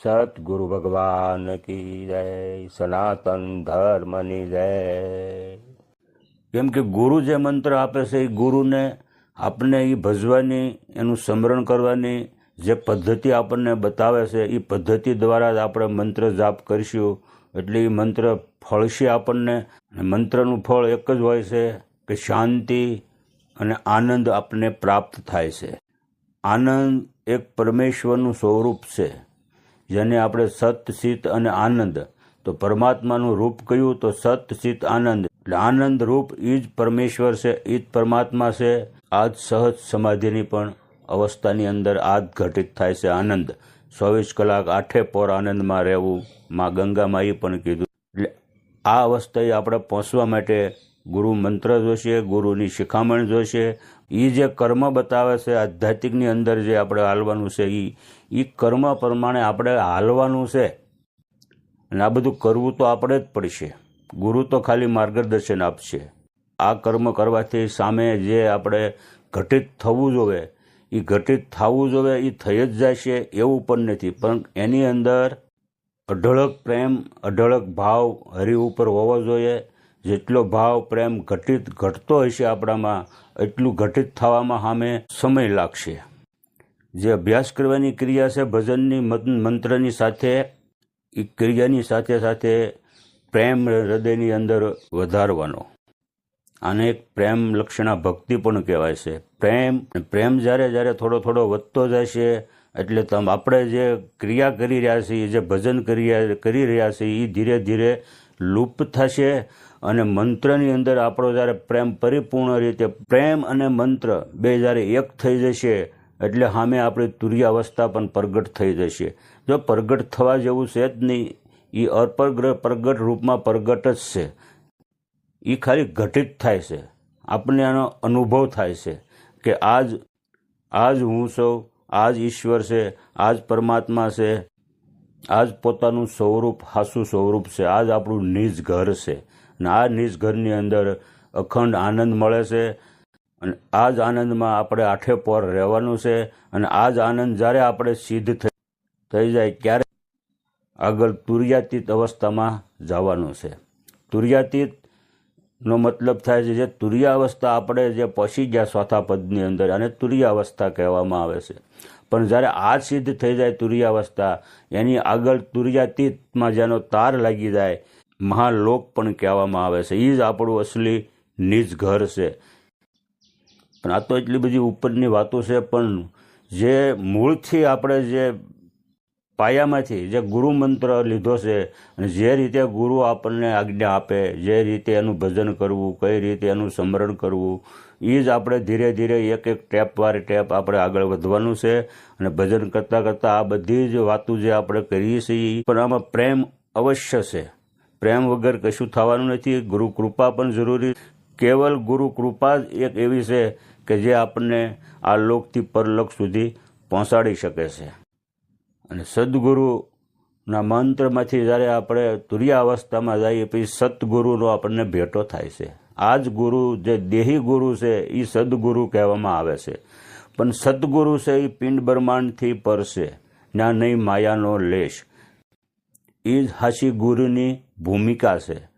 સતગુરુ ભગવાન કી જય સનાતન ધર્મની જય કેમ કે ગુરુ જે મંત્ર આપે છે એ ગુરુને આપણે એ ભજવાની એનું સ્મરણ કરવાની જે પદ્ધતિ આપણને બતાવે છે એ પદ્ધતિ દ્વારા જ આપણે મંત્ર જાપ કરીશું એટલે એ મંત્ર ફળશે આપણને મંત્રનું ફળ એક જ હોય છે કે શાંતિ અને આનંદ આપણને પ્રાપ્ત થાય છે આનંદ એક પરમેશ્વરનું સ્વરૂપ છે જેને આપણે સત, સિત અને આનંદ. તો પરમાત્માનું રૂપ કયું? તો સત, સિત, આનંદ. એટલે આનંદ રૂપ એ જ પરમેશ્વર છે એ જ પરમાત્મા છે. આ જ સહજ સમાધિની પણ અવસ્થાની અંદર આ ઘટિત થાય છે આનંદ. ચોવીસ કલાક આઠે પોર આનંદમાં રહેવું. માં ગંગામાં એ પણ કીધું. એટલે આ અવસ્થાએ આપણે પહોંચવા માટે ગુરુ મંત્ર જોશે, ગુરુની શિખામણ જોશે. એ જે કર્મ બતાવે છે, આધ્યાત્મિકની અંદર જે આપણે હાલવાનું છે એ એ કર્મ પ્રમાણે આપણે હાલવાનું છે. અને આ બધું કરવું તો આપણે જ પડશે. ગુરુ તો ખાલી માર્ગદર્શન આપશે. આ કર્મ કરવાથી સામે જે આપણે ઘટિત થવું જોવે એ ઘટિત થવું જોવે એ થઈ જ જશે એવું પણ નથી. પણ એની અંદર અઢળક પ્રેમ, અઢળક ભાવ હરિ ઉપર હોવો જોઈએ. જેટલો ભાવ પ્રેમ ઘટિત ઘટતો હશે આપણામાં, એટલું ઘટિત થવામાં સામે સમય લાગશે. જે અભ્યાસ કરવાની ક્રિયા છે, ભજનની મંત્રની સાથે, એ ક્રિયાની સાથે સાથે પ્રેમ હૃદયની અંદર વધારવાનો. આને એક પ્રેમ લક્ષણા ભક્તિ પણ કહેવાય છે. પ્રેમ પ્રેમ જ્યારે જ્યારે થોડો થોડો વધતો જશે એટલે તમ, આપણે જે ક્રિયા કરી રહ્યા છીએ, જે ભજન કરી કરી રહ્યા છીએ એ ધીરે ધીરે લુપ્ત થશે અને મંત્રની અંદર આપણો જ્યારે પ્રેમ પરિપૂર્ણ રીતે, પ્રેમ અને મંત્ર બે જ્યારે એક થઈ જશે, એટલે સામે આપણી તુર્યાવસ્થા પણ પ્રગટ થઈ જશે. જો પ્રગટ થવા જેવું છે જ નહીં એ અપરગ્રહ પ્રગટ રૂપમાં પ્રગટ જ છે. એ ખાલી ઘટિત થાય છે. આપણને આનો અનુભવ થાય છે કે આજ આજ હું સૌ આજ ઈશ્વર છે, આજ પરમાત્મા છે, આજ પોતાનું સ્વરૂપ, હાસું સ્વરૂપ છે, આજ આપણું નિજ ઘર છે. અને આ નિજ ઘરની અંદર અખંડ આનંદ મળે છે. અને આ જ આનંદમાં આપણે આઠે પોર રહેવાનું છે. અને આ જ આનંદ જ્યારે આપણે સિદ્ધ થઈ જાય ત્યારે આગળ તુર્યાતીત અવસ્થામાં જવાનું છે. તુર્યાતીત નો મતલબ થાય છે જે તુર્યાવસ્થા આપણે જે પહોંચી ગયા ચોથા પદની અંદર અને તુર્યાવસ્થા કહેવામાં આવે છે. પણ જ્યારે આ સિદ્ધ થઈ જાય તુર્યાવસ્થા, એની આગળ તુર્યાતીતમાં જેનો તાર લાગી જાય મહાલોક પણ કહેવામાં આવે છે. એ જ આપણું અસલી નિજ ઘર છે. પણ આ તો એટલી બધી ઉપરની વાતો છે, પણ જે મૂળથી આપણે જે પાયામાંથી જે ગુરુ મંત્ર લીધો છે અને જે રીતે ગુરુ આપણને આજ્ઞા આપે, જે રીતે એનું ભજન કરવું, કઈ રીતે એનું સ્મરણ કરવું એ જ આપણે ધીરે ધીરે એક એક ટેપ વારે ટેપ આપણે આગળ વધવાનું છે. અને ભજન કરતાં કરતાં આ બધી જ વાતો જે આપણે કરીએ છીએ પણ આમાં પ્રેમ અવશ્ય છે. પ્રેમ વગર કશું થવાનું નથી. ગુરુ કૃપા પણ જરૂરી. કેવલ ગુરુ કૃપા જ એક એવી છે કે જે આપણને આ લોકથી પરલોક સુધી પહોંચાડી શકે છે. અને સદગુરુના મંત્રમાંથી જ્યારે આપણે તુર્યા અવસ્થામાં જઈએ પછી સદગુરુનો આપણને ભેટો થાય છે. આ જ ગુરુ જે દેહી ગુરુ છે એ સદગુરુ કહેવામાં આવે છે. પણ સદગુરુ છે એ પિંડ બ્રહ્માંડથી પર ના નહીં માયાનો લેશ. એ જ હાસી ગુરુની ભૂમિકા છે.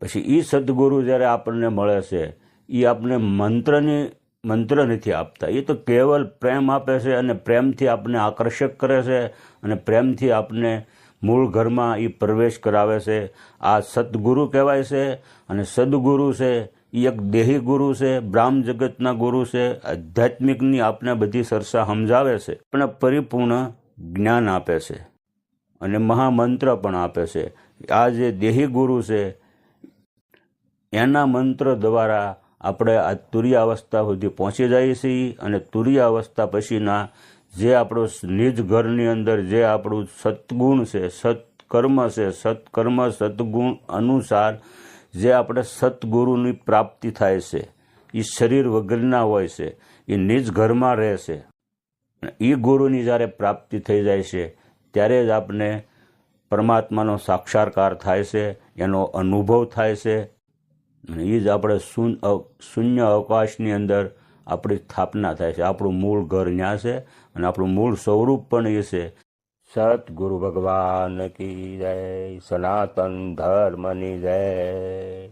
પછી એ સદગુરુ જ્યારે આપણને મળે છે એ આપણને મંત્રની મંત્ર નથી આપતા. એ તો કેવલ પ્રેમ આપે છે અને પ્રેમથી આપણને આકર્ષક કરે છે અને પ્રેમથી આપણને મૂળ ઘરમાં એ પ્રવેશ કરાવે છે. આ સદગુરુ કહેવાય છે અને સદગુરુ છે એ એક દેહી ગુરુ છે, બ્રાહ્મ જગતના ગુરુ છે, આધ્યાત્મિકની આપને બધી સરસા સમજાવે છે. પણ પરિપૂર્ણ જ્ઞાન આપે છે અને મહામંત્ર પણ આપે છે. આ જે દેહી ગુરુ છે, એના મંત્ર દ્વારા આપણે આ તુર્ય અવસ્થા સુધી પહોંચી જઈએ છીએ અને તુર્ય અવસ્થા પછીના જે આપણો નિજ ઘરની અંદર જે આપણું સત્ગુણ છે, સત્કર્મ છે, સત્કર્મ સદગુણ અનુસાર જે આપણે સત્ગુરુની પ્રાપ્તિ થાય છે એ શરીર વગરના હોય છે એ નિજ ઘરમાં રહે છે. એ ગુરુની જ્યારે પ્રાપ્તિ થઈ જાય છે, ત્યારે જ આપને પરમાત્માનો સાક્ષાત્કાર થાય છે, એનો અનુભવ થાય છે. અને એ જ આપણે શૂન્ય અવકાશની અંદર આપણી સ્થાપના થાય છે. આપણું મૂળ ઘર ત્યાં છે અને આપણું મૂળ સ્વરૂપ પણ એ છે. સદગુરુ ભગવાન કી જય, સનાતન ધર્મની જય.